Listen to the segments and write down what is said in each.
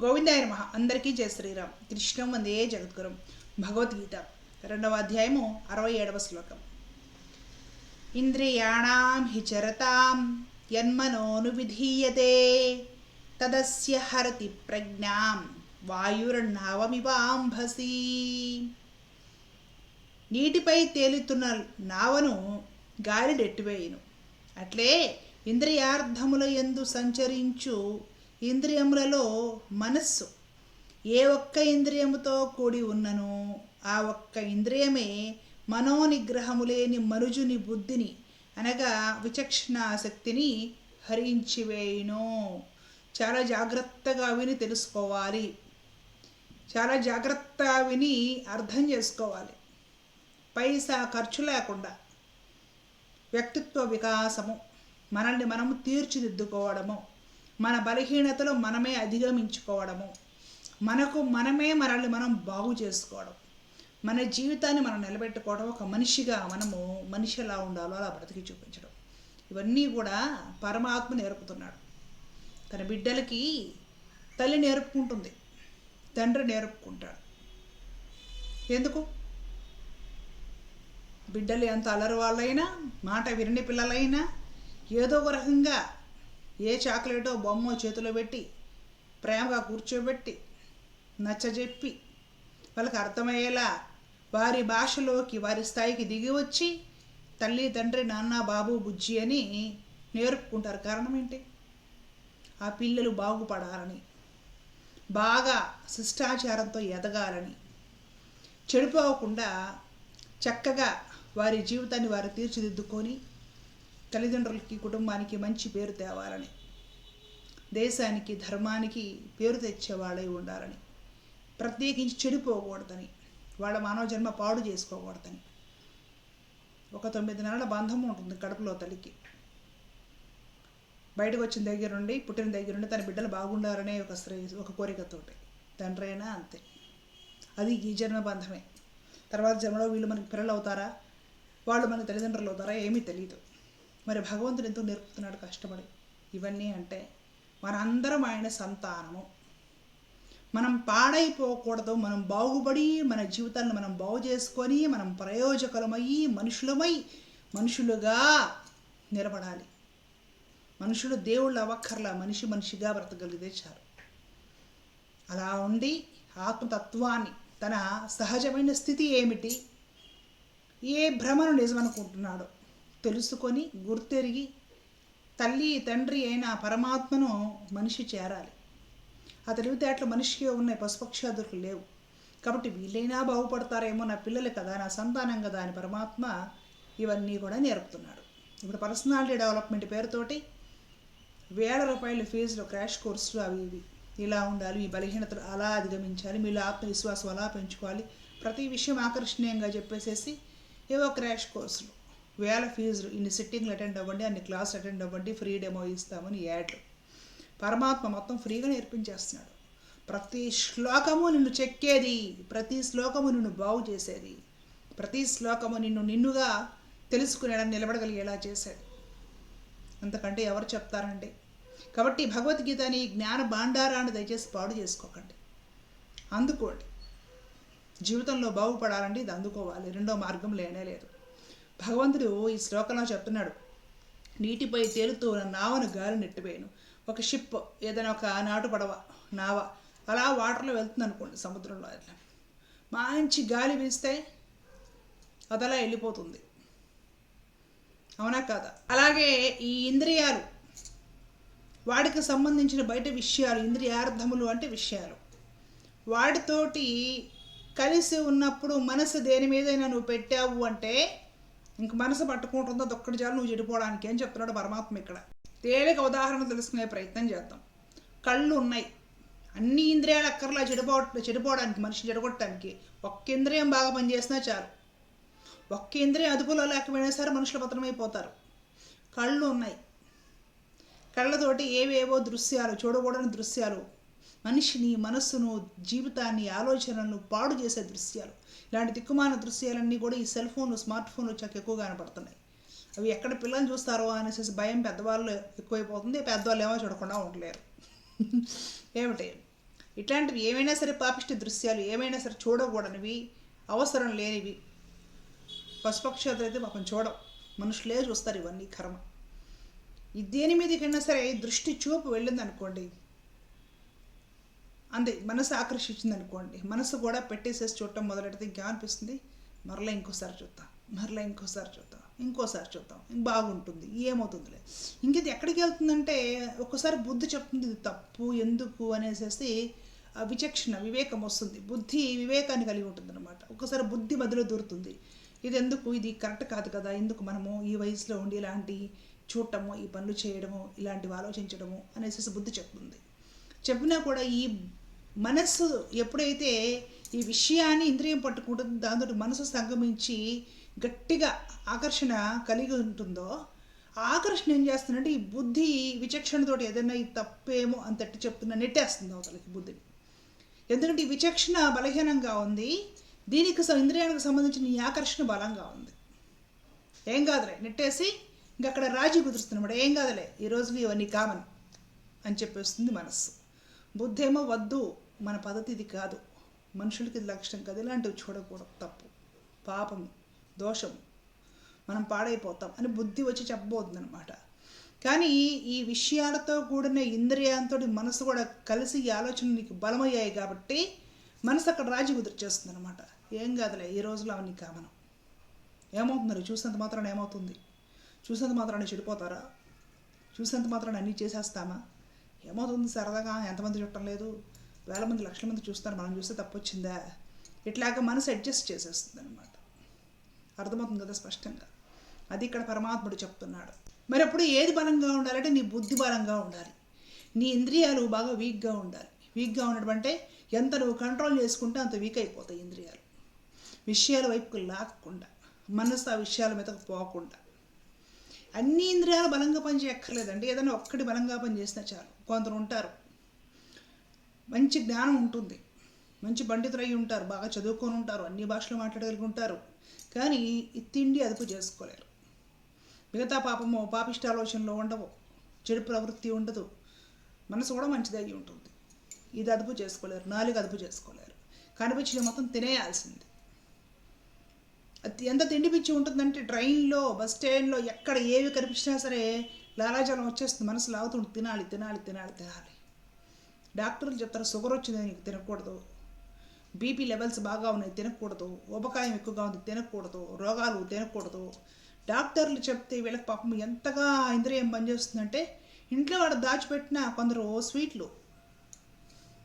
గోవిందాయ నమ. అందరికీ జయ శ్రీరామ్. కృష్ణం వందే జగద్గురం. భగవద్గీత రెండవ అధ్యాయము అరవై ఏడవ శ్లోకం. ఇంద్రియాణం హిచరతాం యన్మనోను విధీయతే తదస్య హరతి ప్రజ్ఞాం వాయుర్నావమివాంభసి. నీటిపై తేలుతున్న నావను గాలి నెట్టివేయును అట్లే ఇంద్రియార్థముల యందు సంచరించు ఇంద్రియములలో మనస్సు. ఏ ఒక్క ఇంద్రియముతో కూడి ఉన్నను ఆ ఒక్క ఇంద్రియమే మనోనిగ్రహము లేని మనుజుని బుద్ధిని అనగా విచక్షణాశక్తిని హరించివేయును చాలా జాగ్రత్తగా విని తెలుసుకోవాలి. చాలా జాగ్రత్త విని అర్థం చేసుకోవాలి. పైసా ఖర్చు లేకుండా. వ్యక్తిత్వ వికాసము. మనల్ని మనము తీర్చిదిద్దుకోవడము. మన బలహీనతలు మనమే అధిగమించుకోవడము. మనకు మనమే మనల్ని మనం బాగు చేసుకోవడం. మన జీవితాన్ని మనం నిలబెట్టుకోవడం ఒక మనిషిగా మనము మనిషి ఎలా ఉండాలో అలా బ్రతికి చూపించడం. ఇవన్నీ కూడా పరమాత్మ నేర్పుతున్నాడు. తన బిడ్డలకి తల్లి నేర్పుకుంటుంది. తండ్రి నేర్పుకుంటాడు. ఎందుకు? బిడ్డలు ఎంత అల్లరి వాళ్ళైనా మాట విరని పిల్లలైనా ఏదో ఒక రకంగా ఏ చాక్లెటో బొమ్మో చేతిలో పెట్టి ప్రేమగా కూర్చోబెట్టి నచ్చజెప్పి వాళ్ళకి అర్థమయ్యేలా వారి భాషలోకి వారి స్థాయికి దిగి వచ్చి తల్లి తండ్రి నాన్న బాబు బుజ్జి అని నేర్పుకుంటారు. కారణం ఏంటి? ఆ పిల్లలు బాగుపడాలని బాగా శిష్టాచారంతో ఎదగాలని. చెడిపోకుండా చక్కగా వారి జీవితాన్ని వారు తీర్చిదిద్దుకొని తల్లిదండ్రులకి కుటుంబానికి మంచి పేరు తేవాలని దేశానికి ధర్మానికి పేరు తెచ్చేవాళ్ళై ఉండాలని ప్రత్యేకించి చెడిపోకూడదని వాళ్ళ మానవ జన్మ పాడు చేసుకోకూడదని. ఒక తొమ్మిది నెలల బంధం ఉంటుంది కడుపులో తల్లికి. బయటకు వచ్చిన దగ్గర నుండి పుట్టిన దగ్గర నుండి తన బిడ్డలు బాగుండాలనే ఒక శ్రే ఒక కోరికతోటి. తండ్రి అయినా అంతే. అది ఈ జన్మ బంధమే. తర్వాత జన్మలో వీళ్ళు మనకి పిల్లలు అవుతారా వాళ్ళు మనకి తల్లిదండ్రులు అవుతారా ఏమీ తెలియదు మరి భగవంతుడు ఎంతో నేర్పుతున్నాడు కష్టపడి? ఇవన్నీ అంటే మనందరం ఆయన సంతానము. మనం పాడైపోకూడదు మనం బాగుపడి మన జీవితాన్ని మనం బాగు చేసుకొని మనం ప్రయోజకులమయ్యి మనుషులమై మనుషులుగా నిలబడాలి. మనుషులు దేవుళ్ళు అవ్వక్కర్లా మనిషి మనిషిగా బ్రతకగలిగితే చాలు. అలా ఉండి ఆత్మతత్వాన్ని తన సహజమైన స్థితి ఏమిటి? ఏ భ్రమను నిజమనుకుంటున్నాడో తెలుసుకొని గుర్తెరిగి తల్లి తండ్రి అయిన పరమాత్మను మనిషి చేరాలి. ఆ తెలివితేటలు మనిషికి ఉన్నాయి పశుపక్షాదులు లేవు. కాబట్టి వీళ్ళైనా బాగుపడతారేమో నా పిల్లలు కదా నా సంతానం కదా అని పరమాత్మ ఇవన్నీ కూడా నేర్పుతున్నాడు. ఇప్పుడు పర్సనాలిటీ డెవలప్మెంట్ పేరుతోటి వేల రూపాయల ఫీజులు క్రాష్ కోర్సులు అవి ఇవి. ఇలా ఉండాలి మీ బలహీనతలు అలా అధిగమించాలి మీలో ఆత్మవిశ్వాసం అలా పెంచుకోవాలి. ప్రతి విషయం ఆకర్షణీయంగా చెప్పేసేసి ఏవో క్రాష్ కోర్సులు. వేల ఫీజులు ఇన్ని సిట్టింగ్లు అటెండ్ అవ్వండి అన్ని క్లాస్ అటెండ్ అవ్వండి ఫ్రీ డెమో ఇస్తామని యాడ్లు పరమాత్మ మొత్తం ఫ్రీగా నేర్పించేస్తున్నాడు. ప్రతి శ్లోకము నిన్ను చెక్కేది ప్రతి శ్లోకము నిన్ను బాగు చేసేది ప్రతి శ్లోకము నిన్ను నిన్నుగా తెలుసుకునేలా నిలబడగలిగేలా చేసేది అంతకంటే ఎవరు చెప్తారండి? కాబట్టి భగవద్గీతని జ్ఞాన భాండారాన్ని దయచేసి పాడు చేసుకోకండి. అందుకోండి. జీవితంలో బాగుపడాలంటే ఇది అందుకోవాలి. రెండో మార్గం లేనే లేదు. భగవంతుడు ఈ శ్లోకంలో చెప్తున్నాడు. నీటిపై తేలుతూ ఉన్న నావను గాలి నెట్టివేయను. ఒక షిప్ ఏదైనా ఒక నాటు పడవ నావ అలా వాటర్లో వెళ్తుంది అనుకోండి సముద్రంలో అట్లా. మంచి గాలి వీస్తే అదలా వెళ్ళిపోతుంది. అవునా కాదా? అలాగే ఈ ఇంద్రియాలు వాడికి సంబంధించిన బయట విషయాలు ఇంద్రియార్థములు అంటే విషయాలు. వాటితోటి కలిసి ఉన్నప్పుడు మనసు దేని మీదైనా నువ్వు పెట్టావు అంటే ఇంక మనసు పట్టుకుంటుందో దొక్కడి జాలు నువ్వు చెడిపోవడానికి అని చెప్తున్నాడు పరమాత్మ ఇక్కడ. తేలిక ఉదాహరణ తెలుసుకునే ప్రయత్నం చేద్దాం. కళ్ళు ఉన్నాయి. అన్ని ఇంద్రియాలు అక్కర్లా చెడిపో చెడిపోవడానికి మనిషి చెడగొట్టడానికి. ఒక్క ఇంద్రియం బాగా పనిచేసినా చాలు. ఒక్క ఇంద్రియం అదుపులో లేకపోయినా సరే మనుషులు పతనమైపోతారు కళ్ళు ఉన్నాయి. కళ్ళతోటి ఏవేవో దృశ్యాలు చూడకూడని దృశ్యాలు మనిషిని మనస్సును జీవితాన్ని ఆలోచనలను పాడు చేసే దృశ్యాలు. ఇలాంటి తిక్కుమాన దృశ్యాలన్నీ కూడా ఈ సెల్ ఫోన్లు స్మార్ట్ ఫోన్లు వచ్చాక ఎక్కువ కనపడుతున్నాయి. అవి ఎక్కడ పిల్లలు చూస్తారో అనేసి భయం పెద్దవాళ్ళు ఎక్కువైపోతుంది. పెద్దవాళ్ళు ఏమో చూడకుండా ఉండలేరు. ఏమిటి? ఇట్లాంటివి ఏమైనా సరే పాపిష్టి దృశ్యాలు ఏమైనా సరే చూడకూడనివి అవసరం లేనివి. పశుపక్షాదులు అయితే పాపం చూడం. మనుషులే చూస్తారు ఇవన్నీ కర్మ. దేని మీదకైనా సరే దృష్టి చూపు వెళ్ళింది అనుకోండి అంతే మనసు ఆకర్షించింది అనుకోండి మనసు కూడా పెట్టేసేసి చూడటం మొదలెడితే ఇంకా అనిపిస్తుంది? మరలా ఇంకోసారి చూద్దాం మరలా ఇంకోసారి చూద్దాం ఇంకోసారి చూద్దాం ఇంక బాగుంటుంది ఏమవుతుందిలే. ఇంకేది ఎక్కడికి వెళ్తుందంటే ఒక్కసారి బుద్ధి చెప్తుంది ఇది తప్పు ఎందుకు అనేసేసి ఆ విచక్షణ వివేకం వస్తుంది. బుద్ధి వివేకాన్ని కలిగి ఉంటుంది అనమాట ఒకసారి బుద్ధి మధ్యలో దూరుతుంది. ఇది ఎందుకు ఇది కరెక్ట్ కాదు కదా? ఎందుకు మనము ఈ వయసులో ఉండి ఇలాంటి చూడటము ఈ పనులు చేయడము ఇలాంటివి ఆలోచించడము అనేసి బుద్ధి చెప్తుంది. చెప్పినా కూడా ఈ మనస్సు ఎప్పుడైతే ఈ విషయాన్ని ఇంద్రియం పట్టుకుంటుందో దాంతో మనసు సంగమించి గట్టిగా ఆకర్షణ కలిగి ఉంటుందో ఆ ఆకర్షణ ఏం చేస్తుందంటే ఈ బుద్ధి విచక్షణతోటి ఏదైనా ఈ తప్పేమో అంతటి చెప్తున్న చెప్తున్నా నెట్టేస్తుంది అవతలకి బుద్ధిని ఎందుకంటే ఈ విచక్షణ బలహీనంగా ఉంది దీనికి స- ఇంద్రియానికి సంబంధించిన ఈ ఆకర్షణ బలంగా ఉంది. ఏం కాదులే నెట్టేసి ఇంక అక్కడ రాజీ కుదురుస్తున్నమాట ఏం కాదులే ఈ రోజులు ఇవన్నీ కామన్ అని చెప్పేస్తుంది మనస్సు. బుద్ధేమో వద్దు మన పద్ధతి ఇది కాదు. మనుషులకి ఇది లక్ష్యం కాదు. ఇలాంటివి చూడకూడదు. తప్పు. పాపం. దోషం. మనం పాడైపోతాం అని బుద్ధి వచ్చి చెప్పబోతుంది అనమాట కానీ ఈ విషయాలతో కూడిన ఇంద్రియాలతో మనసు కూడా కలిసి ఈ ఆలోచన నీకు బలమయ్యాయి కాబట్టి మనసు అక్కడ రాజీ కుదిర్చేస్తుంది అనమాట ఏం కాదులే. ఈ రోజులో అవన్నీ కామనం. ఏమవుతుంది చూసినంత మాత్రాన ఏమవుతుంది? చూసినంత మాత్రాన చెడిపోతారా? చూసినంత మాత్రాన అన్నీ చేసేస్తామా? ఏమవుతుంది? సరదాగా ఎంతమంది చుట్టం లేదు. వేల మంది లక్షల మంది చూస్తున్నారు. మనం చూస్తే తప్పొచ్చిందా? ఇట్లాగ ఇట్లాగా మనసు అడ్జస్ట్ చేసేస్తుంది అనమాట అర్థమవుతుంది కదా స్పష్టంగా. అది ఇక్కడ పరమాత్ముడు చెప్తున్నాడు. మరి అప్పుడు ఏది బలంగా ఉండాలంటే నీ బుద్ధి బలంగా ఉండాలి. నీ ఇంద్రియాలు బాగా వీక్గా ఉండాలి. వీక్గా ఉండడం అంటే ఎంత నువ్వు కంట్రోల్ చేసుకుంటే అంత వీక్ అయిపోతాయి ఇంద్రియాలు. విషయాల వైపుకు లాక్కుండా మనసు ఆ విషయాల మీదకు పోకుండా. అన్ని ఇంద్రియాలు బలంగా పనిచేయక్కర్లేదండి. ఏదైనా ఒక్కటి బలంగా పనిచేసినా చాలు. కొందరు ఉంటారు. మంచి జ్ఞానం ఉంటుంది. మంచి పండితులు ఉంటారు. బాగా చదువుకొని ఉంటారు. అన్ని భాషలు మాట్లాడగలుగుంటారు కానీ ఈ తిండి అదుపు చేసుకోలేరు. మిగతా పాపము పాపిష్ట ఆలోచనలు ఉండవు. చెడు ప్రవృత్తి ఉండదు. మనసు కూడా మంచిది అయి ఉంటుంది. ఇది అదుపు చేసుకోలేరు. నాలుగు అదుపు చేసుకోలేరు. కనిపించిన మొత్తం తినేయాల్సింది. అది ఎంత తిండి పిచ్చి ఉంటుందంటే ట్రైన్లో బస్ స్టాండ్లో ఎక్కడ ఏవి కనిపించినా సరే లాలాజలం వచ్చేస్తుంది. మనసు లాగుతుంది. తినాలి తినాలి తినాలి తినాలి. డాక్టర్లు చెప్తారు షుగర్ వచ్చింది నీకు తినకూడదు. బీపీ లెవెల్స్ బాగా ఉన్నాయి తినకూడదు. ఉపకాయం ఎక్కువగా ఉంది తినకూడదు. రోగాలు తినకూడదు. డాక్టర్లు చెప్తే వీళ్ళకి పాపం ఎంతగా ఇంద్రియం పనిచేస్తుందంటే ఇంట్లో వాడు దాచిపెట్టిన కొందరు స్వీట్లు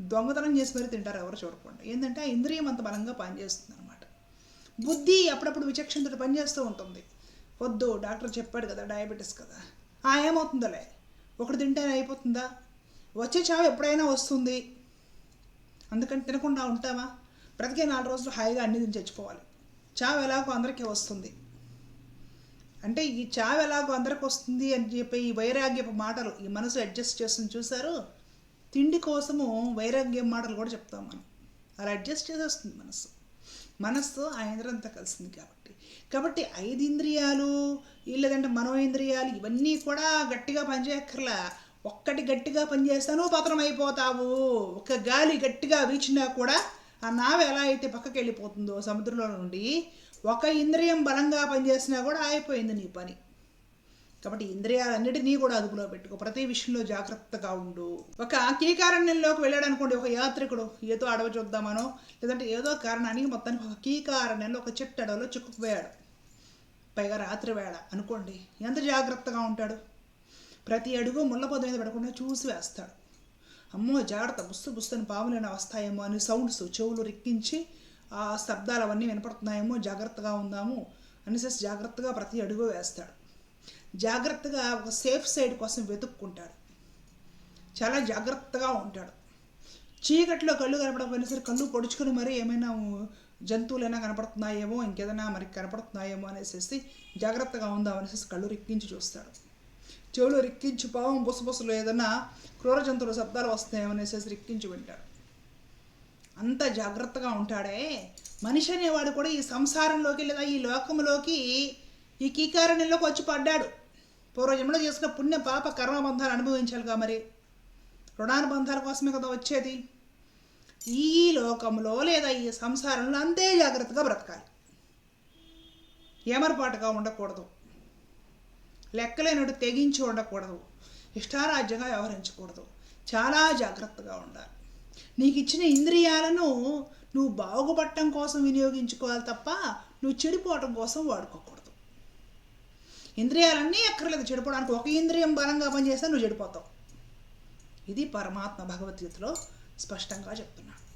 దొంగతనం చేసి మరీ తింటారు ఎవరు చూడకుండా. ఏంటంటే ఆ ఇంద్రియం అంత బలంగా పనిచేస్తుంది అనమాట బుద్ధి అప్పుడప్పుడు విచక్షణతో పనిచేస్తూ ఉంటుంది. వద్దు డాక్టర్ చెప్పాడు కదా డయాబెటీస్ కదా. ఆ ఏమవుతుందోలే? ఒకటి తింటే అయిపోతుందా? వచ్చే చావు ఎప్పుడైనా వస్తుంది. అందుకని తినకుండా ఉంటామా బ్రతికే నాలుగు రోజులు హాయిగా అన్ని తిని చచ్చిపోవాలి. చావు ఎలాగో అందరికీ వస్తుంది. అంటే ఈ చావు ఎలాగో అందరికి వస్తుంది అని చెప్పి ఈ వైరాగ్యపు మాటలు ఈ మనసు అడ్జస్ట్ చేస్తుంది చూసారు తిండి కోసము వైరాగ్యం మాటలు కూడా చెప్తాం మనం. అలా అడ్జస్ట్ చేసేస్తుంది మనసు. మనస్సు ఆ ఇంద్రియంతో కలిసింది కాబట్టి. కాబట్టి ఐదు ఇంద్రియాలు లేదంటే మనోయింద్రియాలు ఇవన్నీ కూడా గట్టిగా పనిచేయక్కర్లా. ఒక్కటి గట్టిగా పనిచేస్తాను పతనం అయిపోతావు ఒక గాలి గట్టిగా వీచినా కూడా ఆ నావ ఎలా అయితే పక్కకి వెళ్ళిపోతుందో సముద్రంలో నుండి ఒక ఇంద్రియం బలంగా పనిచేసినా కూడా ఆగిపోయింది నీ పని. కాబట్టి ఇంద్రియాలన్నిటినీ కూడా అదుపులో పెట్టుకో. ప్రతి విషయంలో జాగ్రత్తగా ఉండు. ఒక కీకారణ్యంలోకి వెళ్ళాడు అనుకోండి ఒక యాత్రికుడు ఏదో అడవి చూద్దామనో లేదంటే ఏదో కారణానికి మొత్తానికి ఒక కీకారణ్యంలో ఒక చెట్టు అడవిలో చిక్కుకుపోయాడు. పైగా రాత్రి వేళ అనుకోండి ఎంత జాగ్రత్తగా ఉంటాడు? ప్రతి అడుగు ముళ్ళ పొద మీద పడకుండా చూసి వేస్తాడు. అమ్మో జాగ్రత్త బుస్సు బుస్సుని పాములైనా వస్తాయేమో అని సౌండ్స్ చెవులు రిక్కించి ఆ శబ్దాలు అవన్నీ వినపడుతున్నాయేమో జాగ్రత్తగా ఉందాము అనేసి జాగ్రత్తగా ప్రతి అడుగు వేస్తాడు. జాగ్రత్తగా ఒక సేఫ్ సైడ్ కోసం వెతుక్కుంటాడు. చాలా జాగ్రత్తగా ఉంటాడు. చీకట్లో కళ్ళు కనపడకపోయినా సరే కళ్ళు పొడుచుకొని మరి ఏమైనా జంతువులైనా కనపడుతున్నాయేమో ఇంకేదైనా మరి కనపడుతున్నాయేమో అనేసి జాగ్రత్తగా ఉందాం అనేసి కళ్ళు రిక్కించి చూస్తాడు. చెవులు రిక్కించి పావం బుసబుసలు ఏదైనా క్రూర జంతువుల శబ్దాలు వస్తాయేమనేసేసి అనేసి రిక్కించి వింటాడు అంత జాగ్రత్తగా ఉంటాడే. మనిషి అనేవాడు కూడా ఈ సంసారంలోకి లేదా ఈ లోకంలోకి ఈ కీకారణ్యంలోకి వచ్చి పడ్డాడు. పూర్వజన్మలో చేసుకున్న పుణ్య పాప కర్మబంధాలు అనుభవించాలిగా మరి? రుణానుబంధాల కోసమే కదా వచ్చేది. ఈ లోకంలో లేదా ఈ సంసారంలో అంతే జాగ్రత్తగా బ్రతకాలి. ఏమరపాటుగా ఉండకూడదు. లెక్కలేనట్టు తెగించి ఉండకూడదు. ఇష్టారాజ్యంగా వ్యవహరించకూడదు. చాలా జాగ్రత్తగా ఉండాలి. నీకు ఇచ్చిన ఇంద్రియాలను నువ్వు బాగుపడటం కోసం వినియోగించుకోవాలి తప్ప నువ్వు చెడిపోవటం కోసం వాడుకోకూడదు. ఇంద్రియాలన్నీ అక్కర్లేదు. చెడిపోవడానికి ఒక ఇంద్రియం బలంగా పనిచేస్తే నువ్వు చెడిపోతావు. ఇది పరమాత్మ భగవద్గీతలో స్పష్టంగా చెప్తున్నాడు.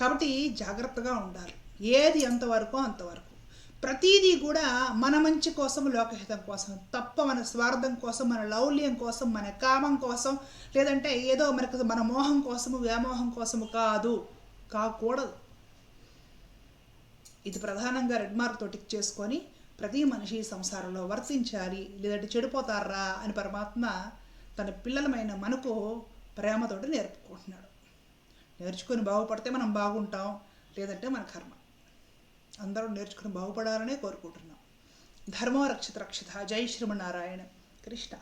కాబట్టి జాగ్రత్తగా ఉండాలి. ఏది ఎంతవరకు అంతవరకు. ప్రతిదీ కూడా మన మంచి కోసం లోకహితం కోసం తప్ప మన స్వార్థం కోసం మన లౌల్యం కోసం మన కామం కోసం లేదంటే ఏదో మనకు మన మోహం కోసము వ్యామోహం కోసము కాదు కాకూడదు. ఇది ప్రధానంగా రెడ్ మార్క్తో టిక్ చేసుకొని ప్రతి మనిషి సంసారంలో వర్తించాలి లేదంటే చెడిపోతారా అని పరమాత్మ తన పిల్లలమైన మనకు ప్రేమతోటి నేర్పుకుంటున్నాడు. నేర్చుకొని బాగుపడితే మనం బాగుంటాం లేదంటే మన కర్మ. అందరూ నేర్చుకుని బాగుపడాలనే కోరుకుంటున్నాం. ధర్మరక్షిత రక్షిత రక్షిత జై శ్రీమన్నారాయణ. కృష్ణ